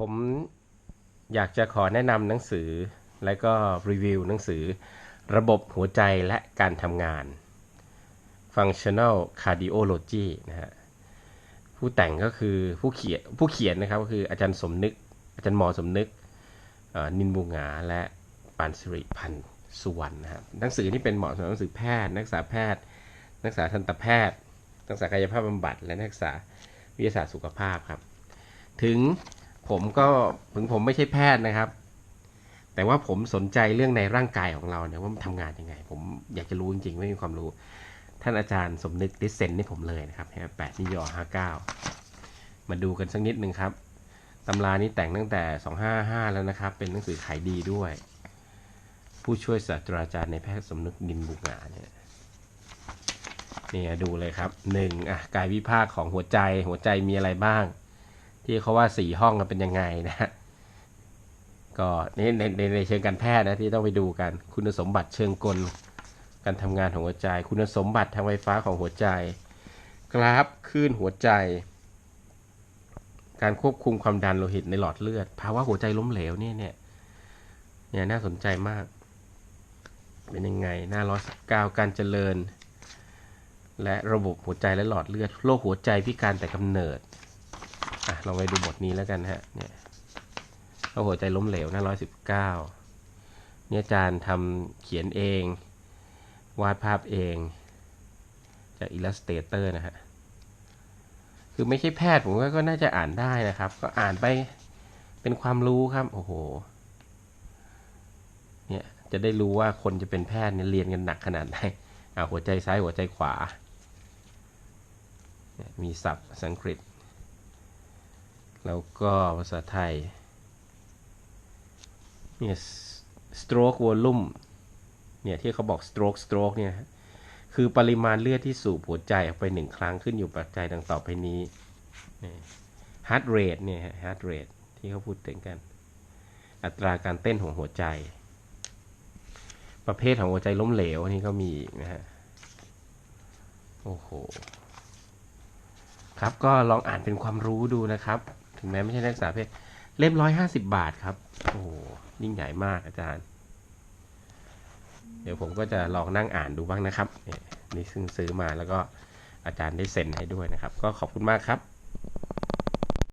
ผมอยากจะขอแนะนำหนังสือ และก็รีวิวหนังสือ ระบบหัวใจและการทำงาน Functional Cardiology นะฮะผู้แต่งก็คือผู้เขียนผู้เขียนนะครับก็คืออาจารย์สมนึก อาจารย์หมอสมนึกนินบูงาและปานสิริพันธ์สุวรรณนะครับหนังสือที่เป็นเหมาะสำหรับหนังสือแพทย์ นักศึกษาแพทย์ นักศึกษาทันตแพทย์ นักศึกษากายภาพบำบัด และนักศึกษาวิทยาศาสตร์สุขภาพครับ ถึง ผมก็ถึงผมไม่ใช่แพทย์นะครับ แต่ว่าผมสนใจเรื่องในร่างกายของเราเนี่ยว่ามันทำงานยังไง ผมอยากจะรู้จริงๆไม่มีความรู้ ท่านอาจารย์สมนึกด้เซ็นให้ผมเลยนะครับแปดนิยอห้าเก้ามาดูกันสักนิดหนึ่งครับตำรานี้แต่งตั้งแต่ 255 แล้วนะครับ เป็นหนังสือขายดีด้วย ผู้ช่วยศาสตราจารย์ในแพทย์สมนึกดินบุกงาเนี่ยนี่ดูเลยครับหนึ่งอะกายวิภาคของหัวใจหัวใจมีอะไรบ้าง ที่เขาว่าสี่ห้องกันเป็นยังไงนะฮะก็นี่ในในในเชิงการแพทย์นะที่ต้องไปดูกันคุณสมบัติเชิงกล การทำงานของหัวใจ คุณสมบัติทางไฟฟ้าของหัวใจ กราฟคลื่นหัวใจ การควบคุมความดันโลหิตในหลอดเลือดภาวะหัวใจล้มเหลวเนี่ยเนี่ยเนี่ยน่าสนใจมาก เป็นยังไงหน้าร้อยสิบเก้าการเจริญ และระบบหัวใจและหลอดเลือดโรคหัวใจพิการแต่กำเนิด อะลองไปดูบทนี้แล้วกันฮะ เนี่ยโรคหัวใจล้มเหลวหน้าร้อยสิบเก้าเนี่ยอาจารย์ทำเขียนเอง วาดภาพเอง จาก Illustrator นะฮะ คือไม่ใช่แพทย์ผมก็น่าจะอ่านได้นะครับ ก็อ่านไปเป็นความรู้ครับ โอ้โห เนี่ยจะได้รู้ว่าคนจะเป็นแพทย์เนี่ยเรียนกันหนักขนาดไหนอ่าหัวใจซ้ายหัวใจขวา มีศัพท์ภาษาอังกฤษ แล้วก็ภาษาไทยเนี่ย stroke volume เนี่ยที่เขาบอก stroke stroke เนี่ยคือปริมาณเลือดที่สูบหัวใจออกไปหนึ่งครั้งขึ้นอยู่ปัจจัยดังต่อไปนี้ heart rate เนี่ย heart rate ที่เขาพูดถึงกัน อัตราการเต้นของหัวใจ ประเภทของหัวใจล้มเหลวอันนี้ก็มีนะฮะ โอ้โห ครับก็ลองอ่านเป็นความรู้ดูนะครับ ถึงแม้ไม่ใช่นักศึกษาเพศเล่มร้อยห้าสิบบาทครับ โอ้โหยิ่งใหญ่มากอาจารย์ เดี๋ยวผมก็จะลองนั่งอ่านดูบ้างนะครับนี่ซึ่งซื้อมาแล้วก็อาจารย์ได้เซ็นให้ด้วยนะครับ ก็ขอบคุณมากครับ